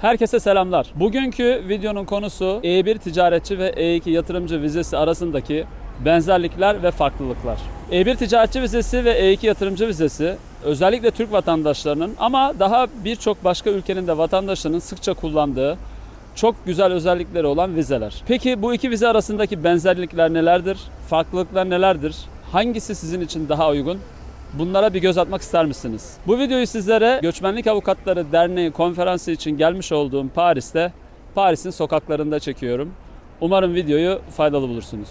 Herkese selamlar. Bugünkü videonun konusu E1 ticaretçi ve E2 yatırımcı vizesi arasındaki benzerlikler ve farklılıklar. E1 ticaretçi vizesi ve E2 yatırımcı vizesi özellikle Türk vatandaşlarının ama daha birçok başka ülkenin de vatandaşlarının sıkça kullandığı çok güzel özellikleri olan vizeler. Peki bu iki vize arasındaki benzerlikler nelerdir? Farklılıklar nelerdir? Hangisi sizin için daha uygun? Bunlara bir göz atmak ister misiniz? Bu videoyu sizlere Göçmenlik Avukatları Derneği konferansı için gelmiş olduğum Paris'te, Paris'in sokaklarında çekiyorum. Umarım videoyu faydalı bulursunuz.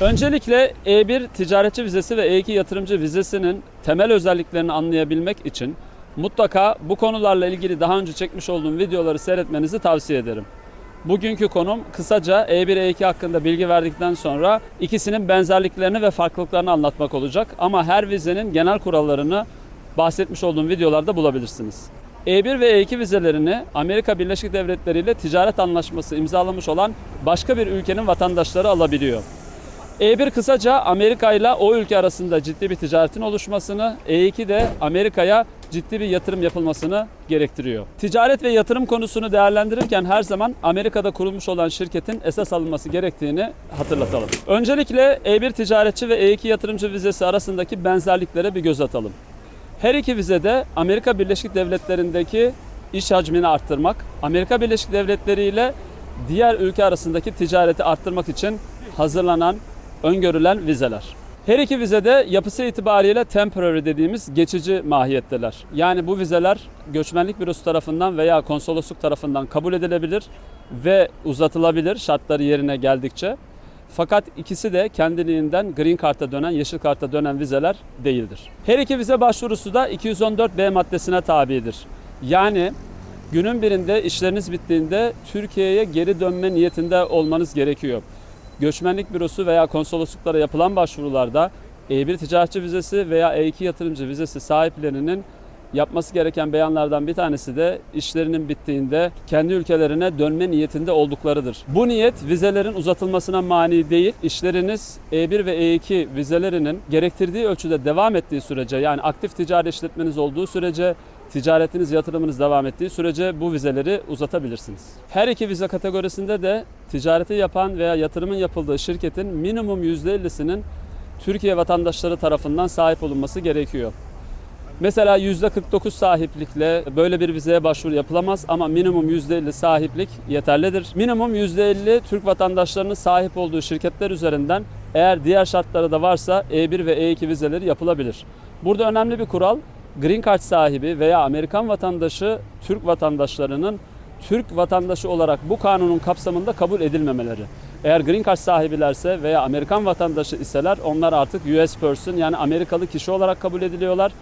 Öncelikle E1 ticaretçi vizesi ve E2 yatırımcı vizesinin temel özelliklerini anlayabilmek için mutlaka bu konularla ilgili daha önce çekmiş olduğum videoları seyretmenizi tavsiye ederim. Bugünkü konum kısaca E1 E2 hakkında bilgi verdikten sonra ikisinin benzerliklerini ve farklılıklarını anlatmak olacak. Ama her vizenin genel kurallarını bahsetmiş olduğum videolarda bulabilirsiniz. E1 ve E2 vizelerini Amerika Birleşik Devletleri ile ticaret anlaşması imzalamış olan başka bir ülkenin vatandaşları alabiliyor. E1 kısaca Amerika ile o ülke arasında ciddi bir ticaretin oluşmasını, E2 de Amerika'ya ciddi bir yatırım yapılmasını gerektiriyor. Ticaret ve yatırım konusunu değerlendirirken her zaman Amerika'da kurulmuş olan şirketin esas alınması gerektiğini hatırlatalım. Öncelikle E1 ticaretçi ve E2 yatırımcı vizesi arasındaki benzerliklere bir göz atalım. Her iki vizede Amerika Birleşik Devletleri'ndeki iş hacmini arttırmak, Amerika Birleşik Devletleri ile diğer ülke arasındaki ticareti arttırmak için hazırlanan, öngörülen vizeler. Her iki vizede yapısı itibariyle temporary dediğimiz geçici mahiyetteler. Yani bu vizeler göçmenlik bürosu tarafından veya konsolosluk tarafından kabul edilebilir ve uzatılabilir şartları yerine geldikçe. Fakat ikisi de kendiliğinden green karta dönen, yeşil karta dönen vizeler değildir. Her iki vize başvurusu da 214B maddesine tabidir. Yani günün birinde işleriniz bittiğinde Türkiye'ye geri dönme niyetinde olmanız gerekiyor. Göçmenlik bürosu veya konsolosluklara yapılan başvurularda E1 ticaretçi vizesi veya E2 yatırımcı vizesi sahiplerinin yapması gereken beyanlardan bir tanesi de işlerinin bittiğinde kendi ülkelerine dönme niyetinde olduklarıdır. Bu niyet vizelerin uzatılmasına mani değil, işleriniz E1 ve E2 vizelerinin gerektirdiği ölçüde devam ettiği sürece yani aktif ticari işletmeniz olduğu sürece ticaretiniz, yatırımınız devam ettiği sürece bu vizeleri uzatabilirsiniz. Her iki vize kategorisinde de ticareti yapan veya yatırımın yapıldığı şirketin minimum %50'sinin Türkiye vatandaşları tarafından sahip olunması gerekiyor. Mesela %49 sahiplikle böyle bir vizeye başvuru yapılamaz ama minimum %50 sahiplik yeterlidir. Minimum %50 Türk vatandaşlarının sahip olduğu şirketler üzerinden eğer diğer şartları da varsa E1 ve E2 vizeleri yapılabilir. Burada önemli bir kural Green Card sahibi veya Amerikan vatandaşı Türk vatandaşlarının Türk vatandaşı olarak bu kanunun kapsamında kabul edilmemeleri. Eğer Green Card sahibilerse veya Amerikan vatandaşı iseler onlar artık US person yani Amerikalı kişi olarak kabul ediliyorlar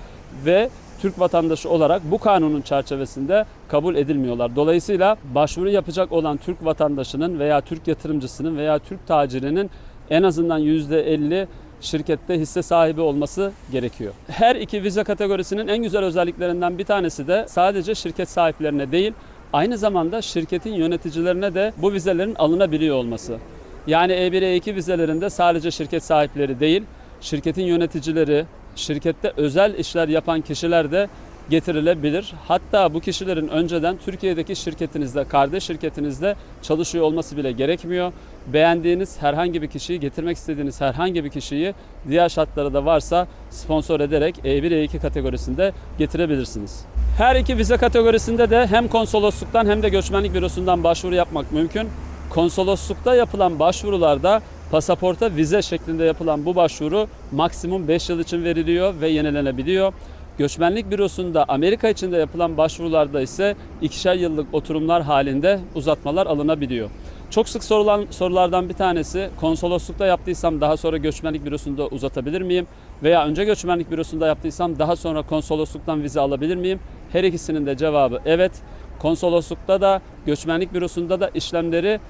ve Türk vatandaşı olarak bu kanunun çerçevesinde kabul edilmiyorlar. Dolayısıyla başvuru yapacak olan Türk vatandaşının veya Türk yatırımcısının veya Türk tacirinin en azından %50 şirkette hisse sahibi olması gerekiyor. Her iki vize kategorisinin en güzel özelliklerinden bir tanesi de sadece şirket sahiplerine değil, aynı zamanda şirketin yöneticilerine de bu vizelerin alınabiliyor olması. Yani E1 E2 vizelerinde sadece şirket sahipleri değil, şirketin yöneticileri, şirkette özel işler yapan kişiler de getirilebilir. Hatta bu kişilerin önceden Türkiye'deki şirketinizde, kardeş şirketinizde çalışıyor olması bile gerekmiyor. Beğendiğiniz herhangi bir kişiyi, getirmek istediğiniz herhangi bir kişiyi diğer şartları da varsa sponsor ederek E1 E2 kategorisinde getirebilirsiniz. Her iki vize kategorisinde de hem konsolosluktan hem de göçmenlik bürosundan başvuru yapmak mümkün. Konsoloslukta yapılan başvurularda pasaporta vize şeklinde yapılan bu başvuru maksimum 5 yıl için veriliyor ve yenilenebiliyor. Göçmenlik bürosunda Amerika içinde yapılan başvurularda ise ikişer yıllık oturumlar halinde uzatmalar alınabiliyor. Çok sık sorulan sorulardan bir tanesi konsoloslukta yaptıysam daha sonra göçmenlik bürosunda uzatabilir miyim? Veya önce göçmenlik bürosunda yaptıysam daha sonra konsolosluktan vize alabilir miyim? Her ikisinin de cevabı evet. Konsoloslukta da göçmenlik bürosunda da işlemleri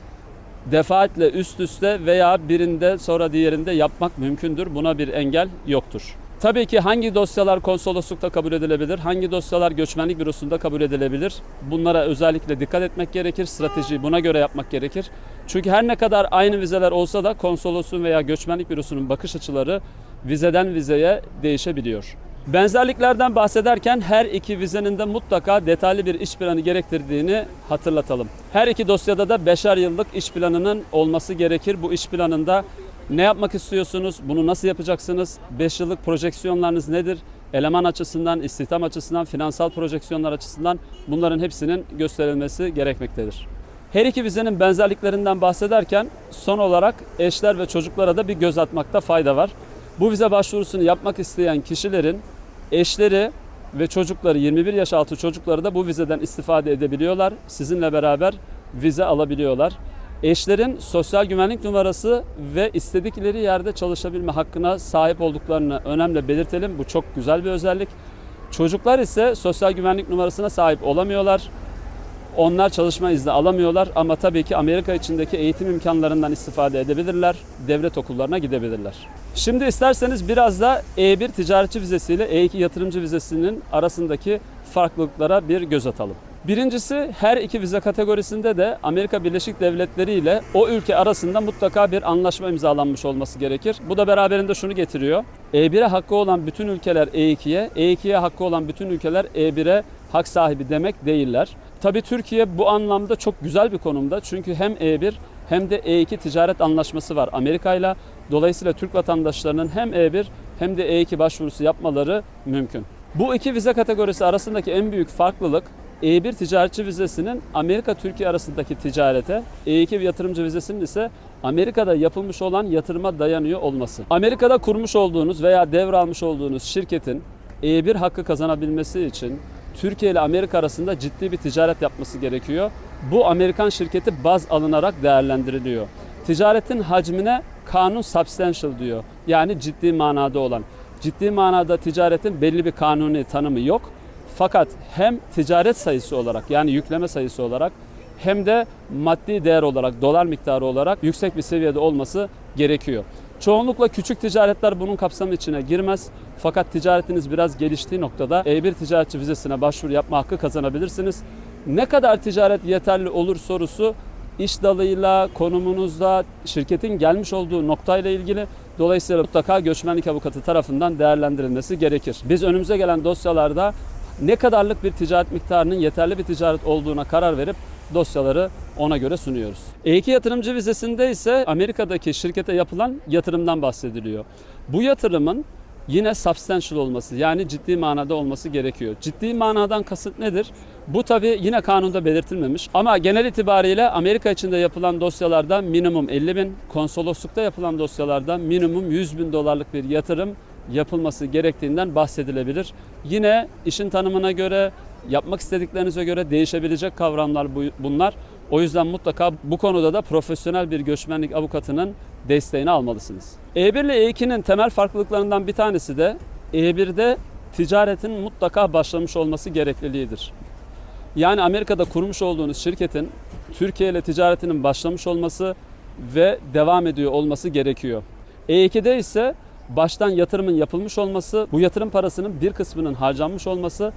defaatle üst üste veya birinde sonra diğerinde yapmak mümkündür. Buna bir engel yoktur. Tabii ki hangi dosyalar konsoloslukta kabul edilebilir, hangi dosyalar göçmenlik bürosunda kabul edilebilir? Bunlara özellikle dikkat etmek gerekir, stratejiyi buna göre yapmak gerekir. Çünkü her ne kadar aynı vizeler olsa da konsolosluğun veya göçmenlik bürosunun bakış açıları vizeden vizeye değişebiliyor. Benzerliklerden bahsederken her iki vizenin de mutlaka detaylı bir iş planı gerektirdiğini hatırlatalım. Her iki dosyada da beşer yıllık iş planının olması gerekir. Bu iş planında ne yapmak istiyorsunuz? Bunu nasıl yapacaksınız? 5 yıllık projeksiyonlarınız nedir? Eleman açısından, istihdam açısından, finansal projeksiyonlar açısından bunların hepsinin gösterilmesi gerekmektedir. Her iki vizenin benzerliklerinden bahsederken son olarak eşler ve çocuklara da bir göz atmakta fayda var. Bu vize başvurusunu yapmak isteyen kişilerin eşleri ve çocukları 21 yaş altı çocukları da bu vizeden istifade edebiliyorlar. Sizinle beraber vize alabiliyorlar. Eşlerin sosyal güvenlik numarası ve istedikleri yerde çalışabilme hakkına sahip olduklarını önemli belirtelim. Bu çok güzel bir özellik. Çocuklar ise sosyal güvenlik numarasına sahip olamıyorlar. Onlar çalışma izni alamıyorlar ama tabii ki Amerika içindeki eğitim imkanlarından istifade edebilirler. Devlet okullarına gidebilirler. Şimdi isterseniz biraz da E1 ticaretçi vizesi ile E2 yatırımcı vizesinin arasındaki farklılıklara bir göz atalım. Birincisi her iki vize kategorisinde de Amerika Birleşik Devletleri ile o ülke arasında mutlaka bir anlaşma imzalanmış olması gerekir. Bu da beraberinde şunu getiriyor. E1'e hakkı olan bütün ülkeler E2'ye, E2'ye hakkı olan bütün ülkeler E1'e hak sahibi demek değiller. Tabii Türkiye bu anlamda çok güzel bir konumda. Çünkü hem E1 hem de E2 ticaret anlaşması var Amerika ile. Dolayısıyla Türk vatandaşlarının hem E1 hem de E2 başvurusu yapmaları mümkün. Bu iki vize kategorisi arasındaki en büyük farklılık E1 ticaretçi vizesinin Amerika Türkiye arasındaki ticarete, E2 yatırımcı vizesinin ise Amerika'da yapılmış olan yatırıma dayanıyor olması. Amerika'da kurmuş olduğunuz veya devralmış olduğunuz şirketin E1 hakkı kazanabilmesi için Türkiye ile Amerika arasında ciddi bir ticaret yapması gerekiyor. Bu Amerikan şirketi baz alınarak değerlendiriliyor. Ticaretin hacmine kanun substantial diyor. Yani ciddi manada olan. Ciddi manada ticaretin belli bir kanuni tanımı yok. Fakat hem ticaret sayısı olarak yani yükleme sayısı olarak hem de maddi değer olarak dolar miktarı olarak yüksek bir seviyede olması gerekiyor. Çoğunlukla küçük ticaretler bunun kapsamı içine girmez. Fakat ticaretiniz biraz geliştiği noktada E1 ticaretçi vizesine başvuru yapma hakkı kazanabilirsiniz. Ne kadar ticaret yeterli olur sorusu iş dalıyla, konumunuzla, şirketin gelmiş olduğu noktayla ilgili. Dolayısıyla mutlaka göçmenlik avukatı tarafından değerlendirilmesi gerekir. Biz önümüze gelen dosyalarda ne kadarlık bir ticaret miktarının yeterli bir ticaret olduğuna karar verip dosyaları ona göre sunuyoruz. E2 yatırımcı vizesinde ise Amerika'daki şirkete yapılan yatırımdan bahsediliyor. Bu yatırımın yine substantial olması yani ciddi manada olması gerekiyor. Ciddi manadan kasıt nedir? Bu tabi yine kanunda belirtilmemiş ama genel itibariyle Amerika içinde yapılan dosyalarda minimum 50 bin, konsoloslukta yapılan dosyalarda minimum 100 bin dolarlık bir yatırım yapılması gerektiğinden bahsedilebilir. Yine işin tanımına göre, yapmak istediklerinize göre değişebilecek kavramlar bu- bunlar. O yüzden mutlaka bu konuda da profesyonel bir göçmenlik avukatının desteğini almalısınız. E1 ile E2'nin temel farklılıklarından bir tanesi de E1'de ticaretin mutlaka başlamış olması gerekliliğidir. Yani Amerika'da kurmuş olduğunuz şirketin Türkiye ile ticaretinin başlamış olması ve devam ediyor olması gerekiyor. E2'de ise baştan yatırımın yapılmış olması, bu yatırım parasının bir kısmının harcanmış olması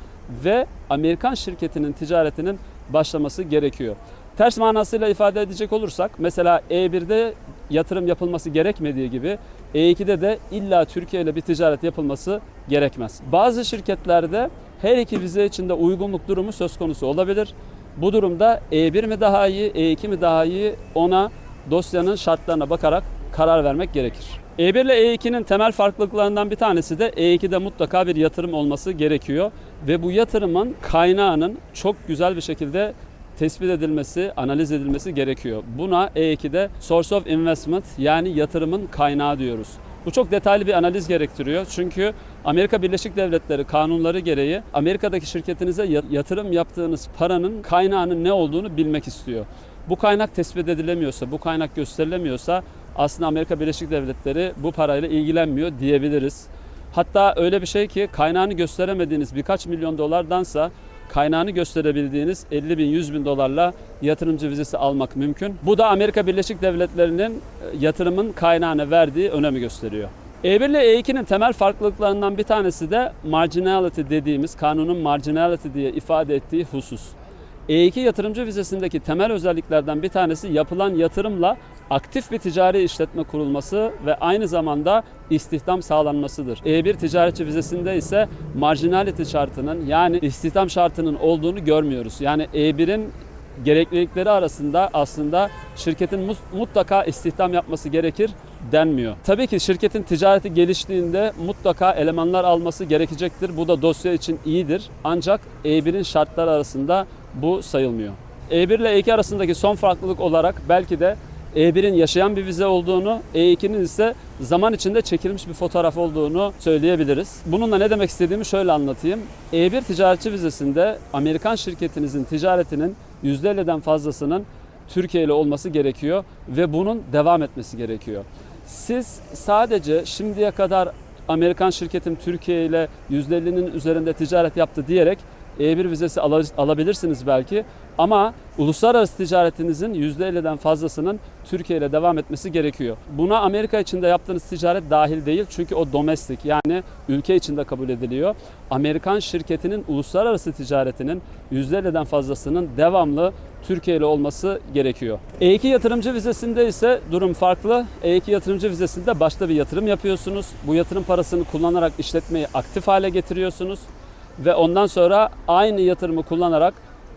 ve Amerikan şirketinin ticaretinin başlaması gerekiyor. Ters manasıyla ifade edecek olursak mesela E1'de yatırım yapılması gerekmediği gibi E2'de de illa Türkiye ile bir ticaret yapılması gerekmez. Bazı şirketlerde her iki vize içinde uygunluk durumu söz konusu olabilir. Bu durumda E1 mi daha iyi, E2 mi daha iyi ona dosyanın şartlarına bakarak karar vermek gerekir. E1 ile E2'nin temel farklılıklarından bir tanesi de E2'de mutlaka bir yatırım olması gerekiyor ve bu yatırımın kaynağının çok güzel bir şekilde tespit edilmesi, analiz edilmesi gerekiyor. Buna E2'de source of investment yani yatırımın kaynağı diyoruz. Bu çok detaylı bir analiz gerektiriyor. Çünkü Amerika Birleşik Devletleri kanunları gereği Amerika'daki şirketinize ya- yatırım yaptığınız paranın kaynağının ne olduğunu bilmek istiyor. Bu kaynak tespit edilemiyorsa, bu kaynak gösterilemiyorsa aslında Amerika Birleşik Devletleri bu parayla ilgilenmiyor diyebiliriz. Hatta öyle bir şey ki kaynağını gösteremediğiniz birkaç milyon dolardansa kaynağını gösterebildiğiniz 50 bin 100 bin dolarla yatırımcı vizesi almak mümkün. Bu da Amerika Birleşik Devletleri'nin e, yatırımın kaynağına verdiği önemi gösteriyor. E1 ile E2'nin temel farklılıklarından bir tanesi de marginality dediğimiz kanunun marginality diye ifade ettiği husus. E2 yatırımcı vizesindeki temel özelliklerden bir tanesi yapılan yatırımla aktif bir ticari işletme kurulması ve aynı zamanda istihdam sağlanmasıdır. E1 ticaretçi vizesinde ise marjinality şartının yani istihdam şartının olduğunu görmüyoruz. Yani E1'in gereklilikleri arasında aslında şirketin mutlaka istihdam yapması gerekir denmiyor. Tabii ki şirketin ticareti geliştiğinde mutlaka elemanlar alması gerekecektir. Bu da dosya için iyidir. Ancak E1'in şartları arasında bu sayılmıyor. E1 ile E2 arasındaki son farklılık olarak belki de E1'in yaşayan bir vize olduğunu, E2'nin ise zaman içinde çekilmiş bir fotoğraf olduğunu söyleyebiliriz. Bununla ne demek istediğimi şöyle anlatayım. E1 ticaretçi vizesinde Amerikan şirketinizin ticaretinin %50'den fazlasının Türkiye ile olması gerekiyor ve bunun devam etmesi gerekiyor. Siz sadece şimdiye kadar Amerikan şirketim Türkiye ile %50'nin üzerinde ticaret yaptı diyerek E1 vizesi ala- alabilirsiniz belki ama uluslararası ticaretinizin %50'den fazlasının Türkiye ile devam etmesi gerekiyor. Buna Amerika içinde yaptığınız ticaret dahil değil çünkü o domestik yani ülke içinde kabul ediliyor. Amerikan şirketinin uluslararası ticaretinin %50'den fazlasının devamlı Türkiye ile olması gerekiyor. E2 yatırımcı vizesinde ise durum farklı. E2 yatırımcı vizesinde başta bir yatırım yapıyorsunuz. Bu yatırım parasını kullanarak işletmeyi aktif hale getiriyorsunuz ve ondan sonra aynı yatırımı kullanarak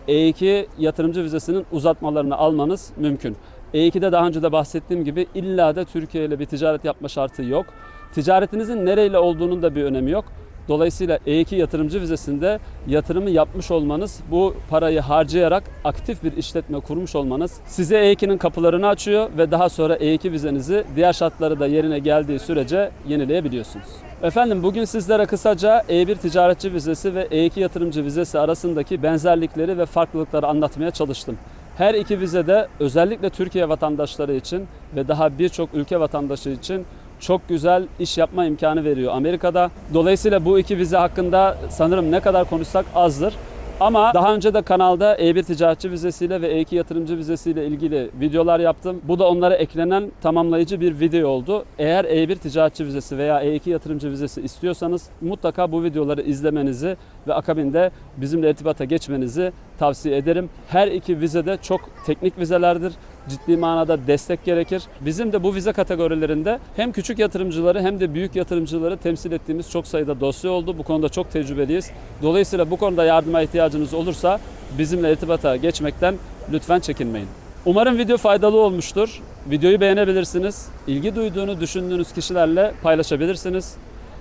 E2 yatırımcı vizesinin uzatmalarını almanız mümkün. E2'de daha önce de bahsettiğim gibi illa da Türkiye ile bir ticaret yapma şartı yok. Ticaretinizin nereyle olduğunun da bir önemi yok. Dolayısıyla E2 yatırımcı vizesinde yatırımı yapmış olmanız, bu parayı harcayarak aktif bir işletme kurmuş olmanız size E2'nin kapılarını açıyor ve daha sonra E2 vizenizi diğer şartları da yerine geldiği sürece yenileyebiliyorsunuz. Efendim bugün sizlere kısaca E1 ticaretçi vizesi ve E2 yatırımcı vizesi arasındaki benzerlikleri ve farklılıkları anlatmaya çalıştım. Her iki vizede özellikle Türkiye vatandaşları için ve daha birçok ülke vatandaşı için çok güzel iş yapma imkanı veriyor Amerika'da. Dolayısıyla bu iki vize hakkında sanırım ne kadar konuşsak azdır. Ama daha önce de kanalda E1 ticaretçi vizesiyle ve E2 yatırımcı vizesiyle ilgili videolar yaptım. Bu da onlara eklenen tamamlayıcı bir video oldu. Eğer E1 ticaretçi vizesi veya E2 yatırımcı vizesi istiyorsanız mutlaka bu videoları izlemenizi ve akabinde bizimle irtibata geçmenizi tavsiye ederim. Her iki vizede çok teknik vizelerdir ciddi manada destek gerekir. Bizim de bu vize kategorilerinde hem küçük yatırımcıları hem de büyük yatırımcıları temsil ettiğimiz çok sayıda dosya oldu. Bu konuda çok tecrübeliyiz. Dolayısıyla bu konuda yardıma ihtiyacınız olursa bizimle irtibata geçmekten lütfen çekinmeyin. Umarım video faydalı olmuştur. Videoyu beğenebilirsiniz. İlgi duyduğunu düşündüğünüz kişilerle paylaşabilirsiniz.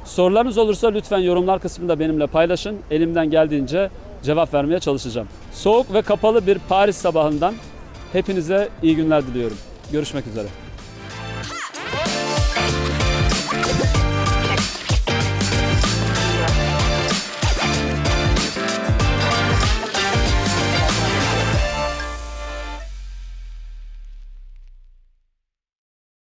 Sorularınız olursa lütfen yorumlar kısmında benimle paylaşın. Elimden geldiğince cevap vermeye çalışacağım. Soğuk ve kapalı bir Paris sabahından Hepinize iyi günler diliyorum. Görüşmek üzere.